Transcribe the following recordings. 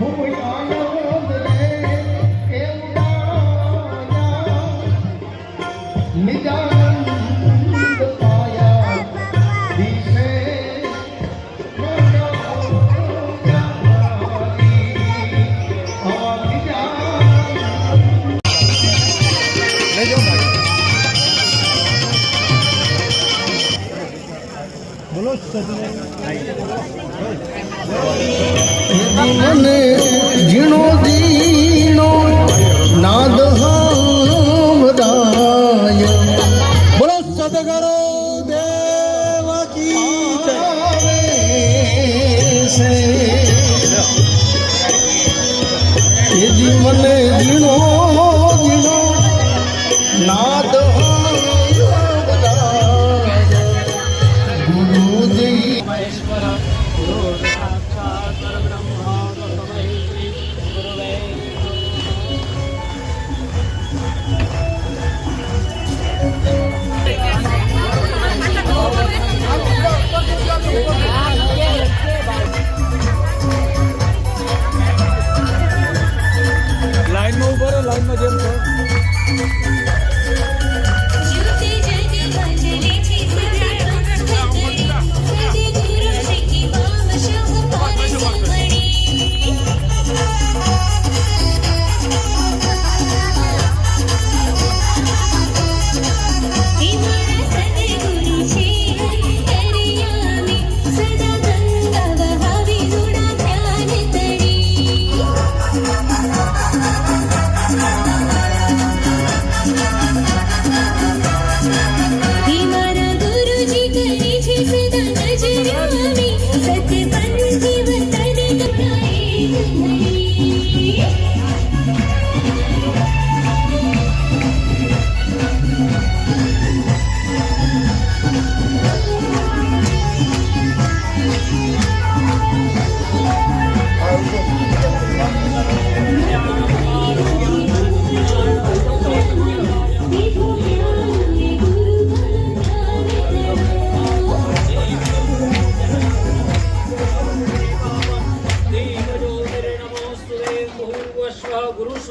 Oh my God. મને ઝીણો ઝીણો નાદ સંભળાય. બોલો, સદગુરુ દેવ કી જય. આવે છે. એ જી ઝીણો ઝીણો નાદ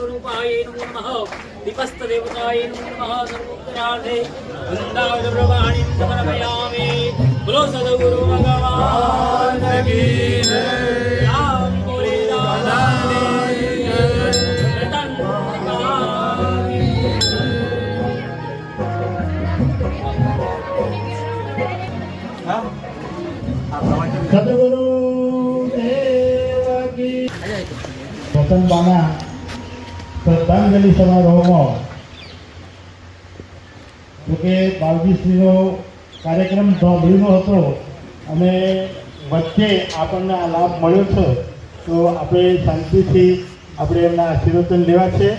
स्वरूपाय नमो नमः दीपस्तदेवताय नमो नमः सर्वोत्तरार्धे वृन्दावनप्रभाणीं समर्पयामि बोलो सद्गुरु भगवान् की राम बोले Radha Satu guru, eh, lagi. Bukan banget. શ્રદ્ધાંજલિ સમારોહમાં. જોકે બાલજીશ્રીનો કાર્યક્રમ ધોબીનો હતો અને વચ્ચે આપણને આ લાભ મળ્યો છે, તો આપણે શાંતિથી આપણે એમના આશીર્વચન લેવા છે.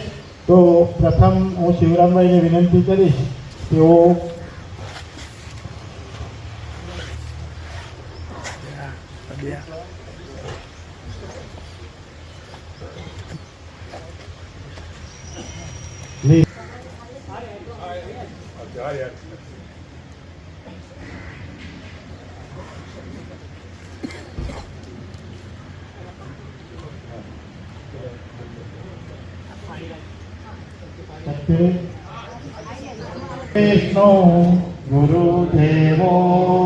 તો પ્રથમ હું શિવરામભાઈને વિનંતી કરીશ, તેઓ વિષ્ણુ ગુરુદેવો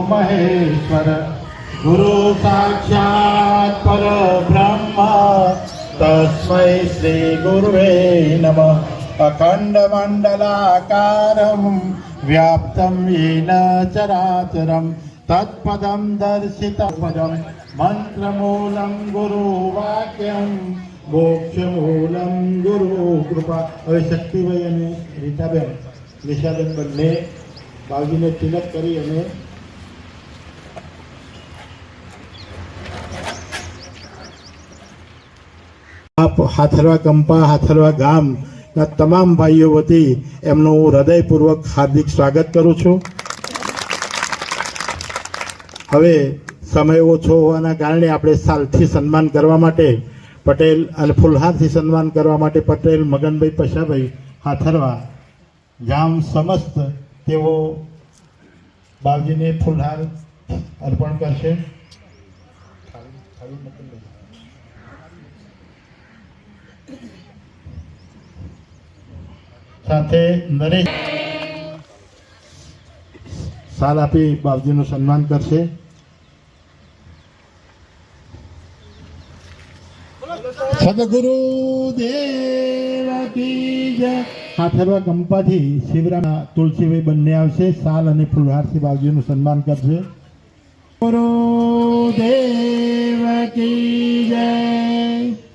મહેશ્વર ગુરુ સાક્ષાત પરબ્રહ્મ તસ્મૈ શ્રી ગુરુવે નમઃ અખંડ व्याप्तं येन તત્પદમ દર્શિત પદમ મંત્રમૂલમ ગુરુવાક્યમ મોક્ષમૂલમ ગુરુ કૃપા હવે શક્તિભાઈ અને રીતાબેન નિશાબેન બંને બાવજીને તિલક કરી અને હાથરવા કંપા હાથરવા ગામના તમામ ભાઈઓ વતી એમનું હું હૃદયપૂર્વક હાર્દિક સ્વાગત કરું છું. હવે સમય ઓછો હોવાના કારણે આપણે સાલથી સન્માન કરવા માટે પટેલ અને ફુલહારથી સન્માન કરવા માટે પટેલ, મગનભાઈ પશાભાઈ હાથરવા, ગામ સમસ્ત તેઓ બાવજીને ફુલહાર અર્પણ કરશે. સાથે નરેશ. સાલ આપી બાપજીનું સન્માન કરશે. સદગુરુ દેવ જય. હાથરવા ગંપાથી શિવરામ તુલસીભાઈ બંને આવશે. સાલ અને ફુલહારસિંહ બાપજીનું સન્માન કરશે. ગુરુ દેવ કી જય.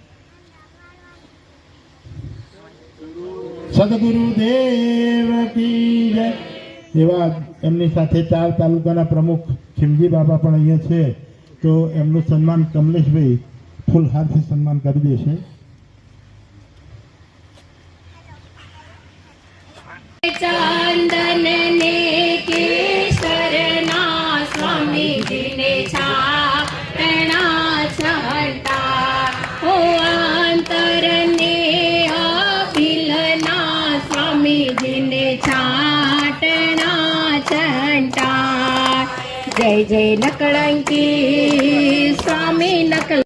સદગુરુ દેવ કી એવા એમની સાથે ચાર તાલુકાના પ્રમુખ ખીમજી બાબા પણ અહીંયા છે. તો એમનું સન્માન કમલેશભાઈ ફૂલહારથી સન્માન કરી દેશે. ચાંદન જય જય નકળંકી સ્વામી નકલ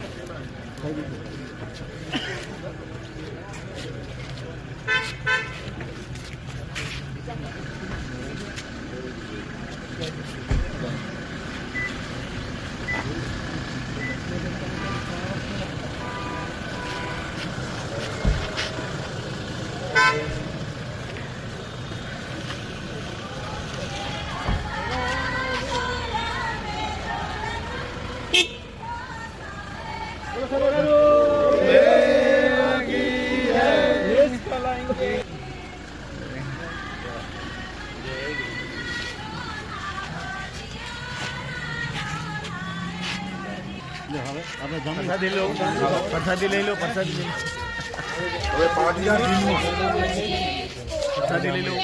પ્રસાદી લો. પ્રસાદી લઈ લો પ્રસાદી. લઈ લો પ્રસાદી લઈ લો.